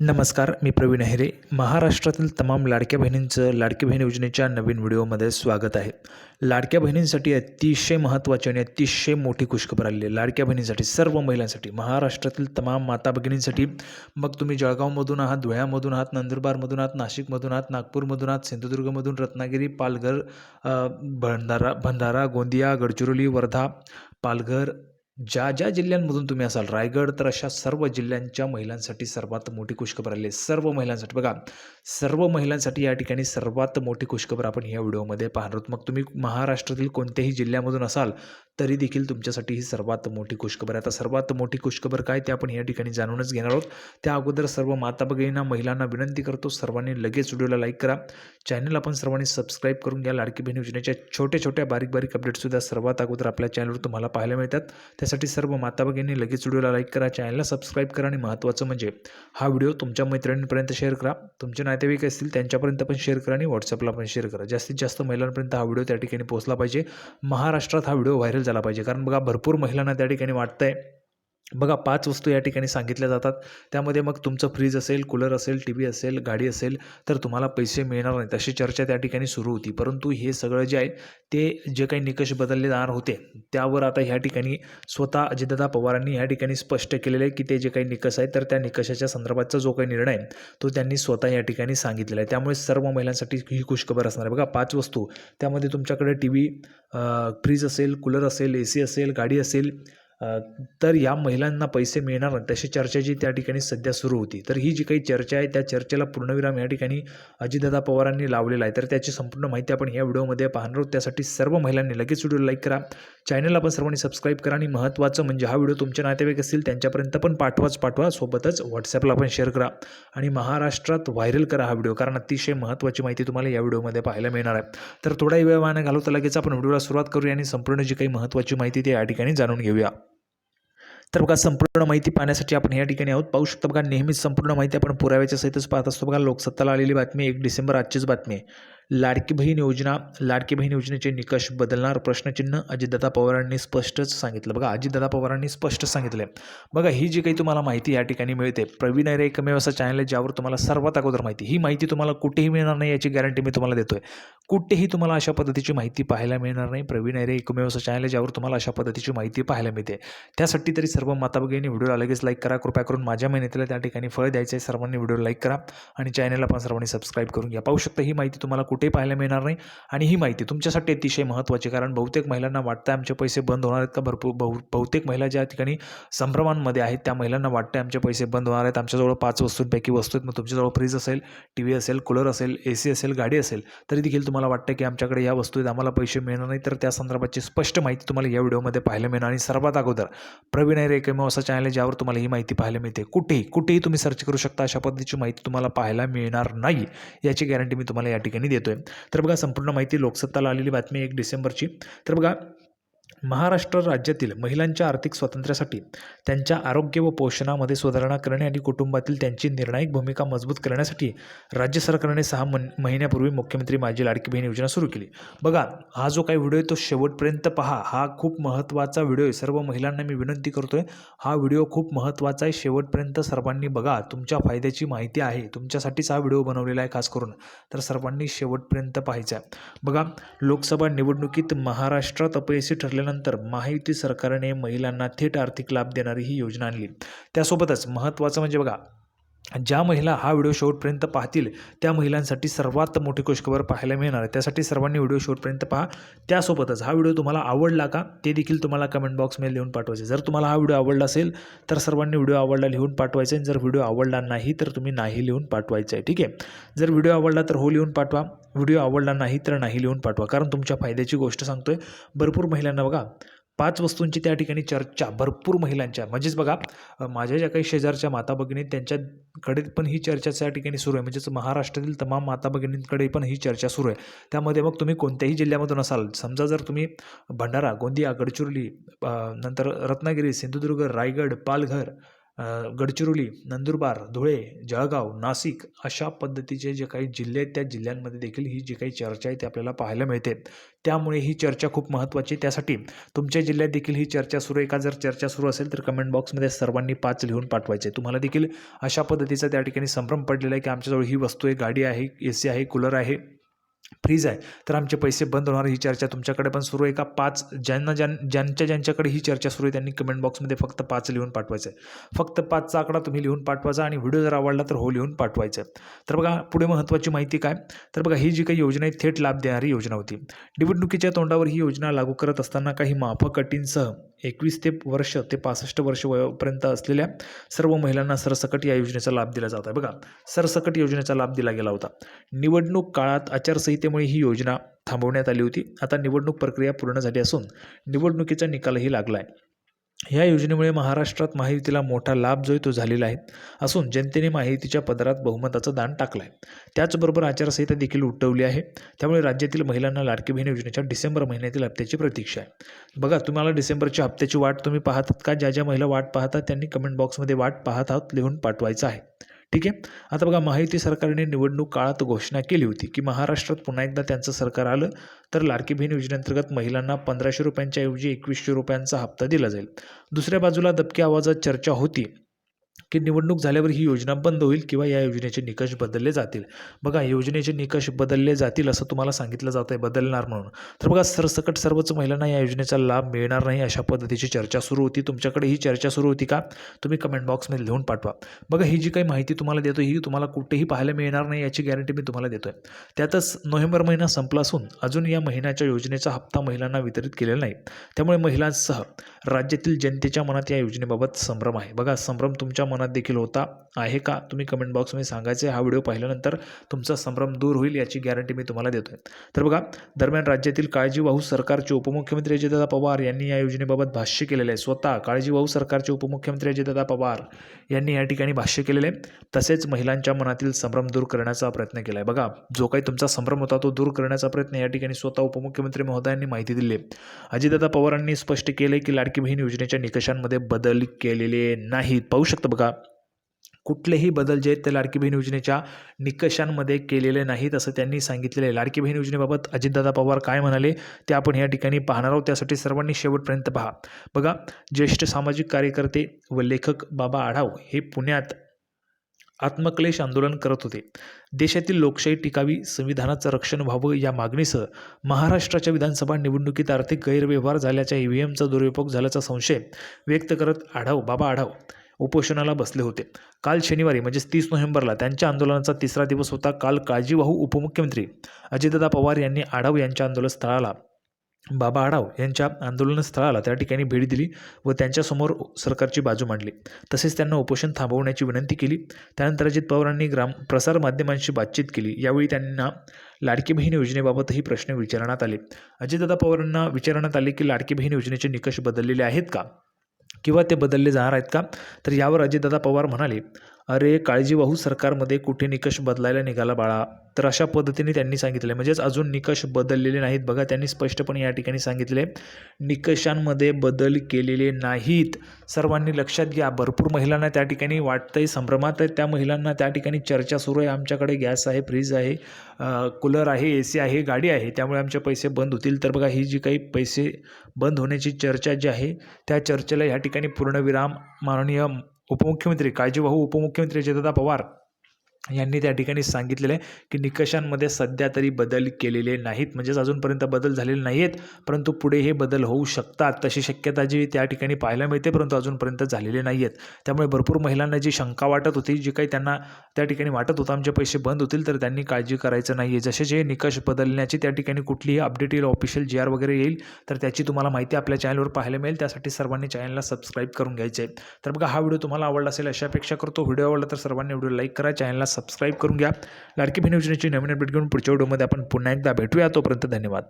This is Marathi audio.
नमस्कार मी प्रवीण अहिरे. महाराष्ट्रातील तमाम लाडक्या बहिणींचं लाडकी बहीण योजनेच्या नवीन व्हिडिओमध्ये स्वागत आहे. लाडक्या बहिणींसाठी अतिशय महत्त्वाची आणि अतिशय मोठी खुशखबर आलेली आहे. लाडक्या बहिणींसाठी सर्व महिलांसाठी महाराष्ट्रातील तमाम माता भगिनींसाठी. मग तुम्ही जळगावमधून आहात धुळ्यामधून आहात नंदुरबारमधून आहात नाशिकमधून आहात नागपूरमधून आहात सिंधुदुर्गमधून रत्नागिरी पालघर भंडारा भंडारा गोंदिया गडचिरोली वर्धा पालघर ज्या ज्या जिल्ह्यांमधून तुम्ही असाल रायगड तर अशा सर्व जिल्ह्यांच्या महिलांसाठी सर्वात मोठी खुशखबर आली सर्व महिलांसाठी. बघा सर्व महिलांसाठी या ठिकाणी सर्वात मोठी खुशखबर आपण या व्हिडिओमध्ये पाहणार आहोत. मग तुम्ही महाराष्ट्रातील कोणत्याही जिल्ह्यामधून असाल तरी देखील तुमच्यासाठी ही सर्वात मोठी खुशखबर आहे. आता सर्वात मोठी खुशखबर काय ते आपण या ठिकाणी जाणूनच घेणार आहोत. त्या अगोदर सर्व माता भगिनींना महिलांना विनंती करतो सर्वांनी लगेच व्हिडिओला लाईक करा. चॅनल आपण सर्वांनी सबस्क्राईब करून घ्या. लाडकी बहीण योजनेच्या छोट्या छोट्या बारीक बारीक अपडेट्ससुद्धा सर्वात अगोदर आपल्या चॅनलवर तुम्हाला पाहायला मिळतात. त्यासाठी सर्व माता भगिनी लगेच व्हिडिओला लाईक करा चॅनलला सबस्क्राईब करा आणि महत्त्वाचं म्हणजे हा व्हिडिओ तुमच्या मैत्रिणींपर्यंत शेअर करा. तुमचे नातेवाईक असतील त्यांच्यापर्यंत पण शेअर करा आणि व्हॉट्सअपला पण शेअर करा. जास्तीत जास्त महिलांपर्यंत हा व्हिडिओ त्या ठिकाणी पोहोचला पाहिजे. महाराष्ट्रात हा व्हिडिओ व्हायरल झाला पाहिजे. कारण बघा भरपूर महिलांना त्या ठिकाणी वाटतंय बघा पाच वस्तू या ठिकाणी सांगितल्या जातात. त्यामध्ये मग तुमचं फ्रीज असेल कूलर असेल टी व्ही असेल गाडी असेल तर तुम्हाला पैसे मिळणार नाहीत अशी चर्चा त्या ठिकाणी सुरू होती. परंतु हे सगळं जे आहे ते जे काही निकष बदलले जाणार होते त्यावर आता ह्या ठिकाणी स्वतः अजितदादा पवारांनी ह्या ठिकाणी स्पष्ट केलेलं आहे की ते जे काही निकष आहेत तर त्या निकषाच्या संदर्भातचा जो काही निर्णय आहे तो त्यांनी स्वतः या ठिकाणी सांगितलेला आहे. त्यामुळे सर्व महिलांसाठी ही खुशखबर असणार आहे. बघा पाच वस्तू. त्यामध्ये तुमच्याकडे टी व्ही फ्रीज असेल कूलर असेल ए सी असेल गाडी असेल तर या महिलांना पैसे मिळणार नाही. तशी चर्चा जी त्या ठिकाणी सध्या सुरू होती. तर ही जी काही चर्चा आहे त्या चर्चेला पूर्णविराम या ठिकाणी अजितदादा पवारांनी लावलेला आहे. तर त्याची संपूर्ण माहिती आपण या व्हिडिओमध्ये पाहणार आहोत. त्यासाठी सर्व महिलांनी लगेच व्हिडिओ लाईक करा. चॅनलला पण सर्वांनी सबस्क्राईब करा आणि महत्त्वाचं म्हणजे हा व्हिडिओ तुमचे नातेवाईक असतील त्यांच्यापर्यंत पण पाठवाच पाठवा. सोबतच व्हॉट्सॲपला पण शेअर करा. आणि महाराष्ट्रात व्हायरल करा हा व्हिडिओ कारण अतिशय महत्त्वाची माहिती तुम्हाला या व्हिडिओमध्ये पाहायला मिळणार आहे. तर थोडाही वेळ वाया घालवता लगेच आपण व्हिडिओला सुरुवात करूया आणि संपूर्ण जी काही महत्त्वाची माहिती ती या ठिकाणी जाणून घेऊया. तर बघा संपूर्ण माहिती पाहण्यासाठी आपण या ठिकाणी आहोत. पाहू शकता बघा नेहमीच संपूर्ण माहिती आपण पुराव्याच्या सहितच पाहत असतो बघा. लोकसत्ताला आलेली बातमी एक डिसेंबर आजचीच बातमी आहे. लाडकी बहीण योजना लाडकी बहीण योजनेचे निकष बदलणार प्रश्नचिन्ह अजितदादा पवारांनी स्पष्टच सांगितलं. बघा अजितदादा पवारांनी स्पष्ट सांगितलं आहे बघा ही जी काही तुम्हाला माहिती या ठिकाणी मिळते प्रवीण अरे एकमेव असा चॅनल आहे ज्यावर तुम्हाला सर्वात अगोदर माहिती. ही माहिती तुम्हाला कुठेही मिळणार नाही याची गॅरंटी मी तुम्हाला देतोय. कुठेही तुम्हाला अशा पद्धतीची माहिती पाहायला मिळणार नाही प्रवीण अरे एकमेव असं चॅनल आहे ज्यावर तुम्हाला अशा पद्धतीची माहिती पाहायला मिळते. त्यासाठी तरी सर्व माता भगिनी व्हिडिओला लगेच लाईक करा कृपया करून माझ्या मेहनतीला त्या ठिकाणी फळ द्यायचं आहे सर्वांनी व्हिडिओ लाईक करा आणि चॅनलला पण सर्वांनी सबस्क्राईब करून घ्या. पाहू शकता ही माहिती तुम्हाला कुठेही पाहायला मिळणार नाही. आणि ही माहिती तुमच्यासाठी अतिशय महत्त्वाची कारण बहुतेक महिलांना वाटतं आमचे पैसे बंद होणार आहेत का? भरपूर बहु बहुतेक महिला ज्या ठिकाणी संभ्रमांमध्ये आहेत त्या महिलांना वाटतं आमचे पैसे बंद होणार आहेत. आमच्याजवळ पाच वस्तूंपैकी वस्तू आहेत. मग तुमच्याजवळ फ्रीज असेल टी व्ही असेल कूलर असेल ए सी असेल गाडी असेल तरी देखील तुम्हाला वाटतं की आमच्याकडे या वस्तू आहेत. आम्हाला पैसे मिळणार नाही. तर त्या संदर्भाची स्पष्ट माहिती तुम्हाला या व्हिडिओमध्ये पाहायला मिळणार आणि सर्वात अगोदर प्रवीण आहे एकमेव असा चॅनल आहे ज्यावर तुम्हाला ही माहिती पाहायला मिळते. कुठेही कुठेही तुम्ही सर्च करू शकता. अशा पद्धतीची माहिती तुम्हाला पाहायला मिळणार नाही. याची गॅरंटी मी तुम्हाला या ठिकाणी देतो आहे तर बघा संपूर्ण माहिती लोकसत्ताला आलेली बातमी एक डिसेंबरची. तर बघा महाराष्ट्र राज्यातील महिलांच्या आर्थिक स्वातंत्र्यासाठी त्यांच्या आरोग्य व पोषणामध्ये सुधारणा करणे आणि कुटुंबातील त्यांची निर्णायक भूमिका मजबूत करण्यासाठी राज्य सरकारने सहा मन महिन्यापूर्वी मुख्यमंत्री माझी लाडकी बहीण योजना सुरू केली. बघा हा जो काही व्हिडिओ आहे तो शेवटपर्यंत पहा. हा खूप महत्त्वाचा व्हिडिओ आहे. सर्व महिलांना मी विनंती करतो आहे हा व्हिडिओ खूप महत्त्वाचा आहे. शेवटपर्यंत सर्वांनी बघा. तुमच्या फायद्याची माहिती आहे. तुमच्यासाठीच हा व्हिडिओ बनवलेला आहे खास करून. तर सर्वांनी शेवटपर्यंत पाहायचा आहे. बघा लोकसभा निवडणुकीत महाराष्ट्रात अपयशी त्यानंतर महायुती सरकारने महिलांना थेट आर्थिक लाभ देणारी ही योजना आणली. त्यासोबतच महत्त्वाचं म्हणजे बघा ज्या महिला हा व्हिडिओ शेवटपर्यंत पाहतील त्या महिलांसाठी सर्वात मोठी खुशखबर पाहायला मिळणार आहे. त्यासाठी सर्वांनी व्हिडिओ शेवटपर्यंत पहा. त्यासोबतच हा व्हिडिओ तुम्हाला आवडला का ते देखील तुम्हाला कमेंट बॉक्समध्ये लिहून पाठवायचे. जर तुम्हाला हा व्हिडिओ आवडला असेल तर सर्वांनी व्हिडिओ आवडला लिहून पाठवायचा जर व्हिडिओ आवडला नाही तर तुम्ही नाही लिहून पाठवायचं आहे. ठीक आहे? जर व्हिडिओ आवडला तर हो लिहून पाठवा. व्हिडिओ आवडला नाही तर नाही लिहून पाठवा. कारण तुमच्या फायद्याची गोष्ट सांगतोय. भरपूर महिलांना बघा पाच वस्तूंची त्या ठिकाणी चर्चा भरपूर महिलांच्या. म्हणजेच बघा माझ्या ज्या काही शेजारच्या माता भगिनी त्यांच्याकडे पण ही चर्चा त्या ठिकाणी सुरू आहे. म्हणजेच महाराष्ट्रातील तमाम माता भगिनींकडे पण ही चर्चा सुरू आहे. त्यामध्ये मग तुम्ही कोणत्याही जिल्ह्यामधून असाल समजा जर तुम्ही भंडारा गोंदिया गडचिरोली नंतर रत्नागिरी सिंधुदुर्ग रायगड पालघर गडचिरोली नंदुरबार धुळे जळगाव नाशिक अशा पद्धतीचे जे काही जिल्हे आहेत त्या जिल्ह्यांमध्ये देखील ही जी काही चर्चा आहे ती आपल्याला पाहायला मिळते. त्यामुळे ही चर्चा खूप महत्त्वाची त्यासाठी तुमच्या जिल्ह्यात देखील ही चर्चा सुरू आहे. का जर चर्चा सुरू असेल तर कमेंट बॉक्समध्ये सर्वांनी पाच लिहून पाठवायचे तुम्हाला देखील अशा पद्धतीचा त्या ठिकाणी संभ्रम पडलेला आहे की आमच्याजवळ ही वस्तू आहे गाडी आहे ए सी आहे कूलर आहे. फ्रीज आहे. तर आमचे पैसे बंद होणार ही चर्चा तुमच्याकडे पण सुरू आहे का? पाच ज्यांना ज्यां ज्यांच्या ज्यांच्याकडे ही चर्चा सुरू आहे त्यांनी कमेंट बॉक्समध्ये फक्त पाच लिहून पाठवायचं आहे फक्त पाचचा आकडा तुम्ही लिहून पाठवायचा आणि व्हिडिओ जर आवडला तर हो लिहून पाठवायचं. तर बघा पुढे महत्त्वाची माहिती काय? तर बघा ही जी काही योजना आहे थेट लाभ देणारी योजना होती. निवडणुकीच्या तोंडावर ही योजना लागू करत असताना काही माफक अटींसह एकवीस ते वर्ष ते पासष्ट वर्ष वयापर्यंत असलेल्या सर्व महिलांना सरसकट या योजनेचा लाभ दिला जात आहे. बघा सरसकट योजनेचा लाभ दिला गेला होता. निवडणूक काळात आचारसंहितेमुळे ही योजना थांबवण्यात आली होती. आता निवडणूक प्रक्रिया पूर्ण झाली असून निवडणुकीचा निकालही लागला आहे. ह्या योजनेमुळे महाराष्ट्रात महायुतीला मोठा लाभ जो आहे तो झालेला आहे. असून जनतेने महायुतीच्या पदरात बहुमताचं दान टाकलं आहे त्याचबरोबर आचारसंहिता देखील उठवली आहे. त्यामुळे राज्यातील महिलांना लाडकी बहीण योजनेच्या डिसेंबर महिन्यातील हप्त्याची प्रतीक्षा आहे. बघा तुम्हाला डिसेंबरच्या हप्त्याची वाट तुम्ही पाहतात का? ज्या ज्या महिला वाट पाहतात त्यांनी कमेंट बॉक्समध्ये वाट पाहत आहोत लिहून पाठवायचं आहे. ठीक आहे? आता बघा महायुती सरकारने निवडणूक काळात घोषणा केली होती की महाराष्ट्रात पुन्हा एकदा त्यांचं सरकार आलं तर लाडकी बहीण योजनेअंतर्गत महिलांना पंधराशे रुपयांच्या ऐवजी एकवीसशे रुपयांचा हप्ता दिला जाईल. दुसऱ्या बाजूला दबक्या आवाजात चर्चा होती की निवडणूक झाल्यावर ही योजना बंद होईल किंवा या योजनेचे निकष बदलले जातील. बघा योजनेचे निकष बदलले जातील असं तुम्हाला सांगितलं जात आहे बदलणार म्हणून. तर बघा सरसकट सर्वच महिलांना या योजनेचा लाभ मिळणार नाही अशा पद्धतीची चर्चा सुरू होती. तुमच्याकडे ही चर्चा सुरू होती का? तुम्ही कमेंट बॉक्समध्ये लिहून पाठवा. बघा ही जी काही माहिती तुम्हाला देतो ही तुम्हाला कुठेही पाहायला मिळणार नाही याची गॅरंटी मी तुम्हाला देतो आहे त्यातच नोव्हेंबर महिना संपला असून अजून या महिन्याच्या योजनेचा हप्ता महिलांना वितरित केलेला नाही. त्यामुळे महिलांसह राज्यातील जनतेच्या मनात या योजनेबाबत संभ्रम आहे. बघा संभ्रम तुमच्या मनात देखील होता आहे का? तुम्ही कमेंट बॉक्समध्ये सांगायचे हा व्हिडिओ पाहिल्यानंतर तुमचा संभ्रम दूर होईल याची गॅरंटी मी तुम्हाला देतो आहे तर बघा दरम्यान राज्यातील काळजीवाहू सरकारचे उपमुख्यमंत्री अजितदादा पवार यांनी या योजनेबाबत भाष्य केलेलं आहे. स्वतः काळजीवाहू सरकारचे उपमुख्यमंत्री अजितदादा पवार यांनी या ठिकाणी भाष्य केलेले आहे. तसेच महिलांच्या मनातील संभ्रम दूर करण्याचा प्रयत्न केला आहे बघा जो काही तुमचा संभ्रम होता तो दूर करण्याचा प्रयत्न या ठिकाणी स्वतः उपमुख्यमंत्री महोदयांनी माहिती दिली आहे. अजितदादा पवारांनी स्पष्ट केले की लाडकी बहीण योजनेच्या निकषांमध्ये बदल केलेले नाहीत. पाहू शकता बघा. कुठलेही बदल जे आहेत ते लाडकी बहीण योजनेच्या निकषांमध्ये केलेले नाहीत असं त्यांनी सांगितलेलं आहे. लाडकी बहीण योजनेबाबत अजितदादा पवार काय म्हणाले ते आपण या ठिकाणी पाहणार आहोत. त्यासाठी सर्वांनी शेवटपर्यंत पहा. बघा ज्येष्ठ सामाजिक कार्यकर्ते व लेखक बाबा आढाव हे पुण्यात आत्मक्लेश आंदोलन करत होते. देशातील लोकशाही टिकावी संविधानाचं रक्षण व्हावं या मागणीसह महाराष्ट्राच्या विधानसभा निवडणुकीत आर्थिक गैरव्यवहार झाल्याच्या ई व्ही एमचा दुरुपयोग झाल्याचा संशय व्यक्त करत आढाव बाबा आढाव. उपोषणाला बसले होते. काल शनिवारी म्हणजेच तीस नोव्हेंबरला त्यांच्या आंदोलनाचा तिसरा दिवस होता. काल काळजीवाहू उपमुख्यमंत्री अजितदादा पवार यांनी आढाव यांच्या आंदोलनस्थळाला बाबा आढाव यांच्या आंदोलनस्थळाला त्या ठिकाणी भेट दिली व त्यांच्यासमोर सरकारची बाजू मांडली. तसेच त्यांना उपोषण थांबवण्याची विनंती केली. त्यानंतर अजित पवारांनी ग्राम प्रसारमाध्यमांशी बातचीत केली. यावेळी त्यांना लाडकी बहीण योजनेबाबतही प्रश्न विचारण्यात आले. अजितदादा पवारांना विचारण्यात आले की लाडकी बहीण योजनेचे निकष बदललेले आहेत का? किंवा ते बदलले जाणार आहेत का? तर यावर अजितदादा पवार म्हणाले अरे काळजीवाहू सरकारमध्ये कुठे निकष बदलायला निघाला बाळा. तर अशा पद्धतीने त्यांनी सांगितले. म्हणजेच अजून निकष बदललेले नाहीत बघा. त्यांनी स्पष्टपणे या ठिकाणी सांगितले. निकषांमध्ये बदल केलेले नाहीत. सर्वांनी लक्षात घ्या. भरपूर महिलांना त्या ठिकाणी वाटतंय संभ्रमात आहे त्या महिलांना त्या ठिकाणी चर्चा सुरू आहे. आमच्याकडे गॅस आहे फ्रीज आहे कूलर आहे ए सी आहे गाडी आहे. त्यामुळे आमचे पैसे बंद होतील. तर बघा ही जी काही पैसे बंद होण्याची चर्चा जी आहे त्या चर्चेला ह्या ठिकाणी पूर्णविराम माननीय उपमुख्यमंत्री काळजीवाहू उपमुख्यमंत्री अजितदादा पवार यांनी त्या ठिकाणी सांगितलेलं आहे की निकषांमध्ये सध्या तरी बदल केलेले नाहीत. म्हणजेच अजूनपर्यंत बदल झालेले नाही आहेत परंतु पुढे हे बदल होऊ शकतात तशी शक्यता जी त्या ठिकाणी पाहायला मिळते परंतु अजूनपर्यंत झालेले नाही आहेत त्यामुळे भरपूर महिलांना जी शंका वाटत होती जी काही त्यांना त्या ठिकाणी वाटत होतं आमचे पैसे बंद होतील तर त्यांनी काळजी करायचं नाही आहे जसे जे निकष बदलण्याची त्या ठिकाणी कुठलीही अपडेट येईल ऑफिशियल जी आर वगैरे येईल तर त्याची तुम्हाला माहिती आपल्या चॅनलवर पाहायला मिळेल. त्यासाठी सर्वांनी चॅनलला सबस्क्राईब करून घ्यायचे तर बघा हा व्हिडिओ तुम्हाला आवडला असेल अशा अपेक्षा करतो. व्हिडिओ आवडला तर सर्वांनी व्हिडिओ लाईक करा चॅनलला सबस्क्राईब करून घ्या. लाडकी बहीण योजनेची नवीन अपडेट घेऊन पुढच्या व्हिडिओमध्ये आपण पुन्हा एकदा भेटूया. तोपर्यंत धन्यवाद.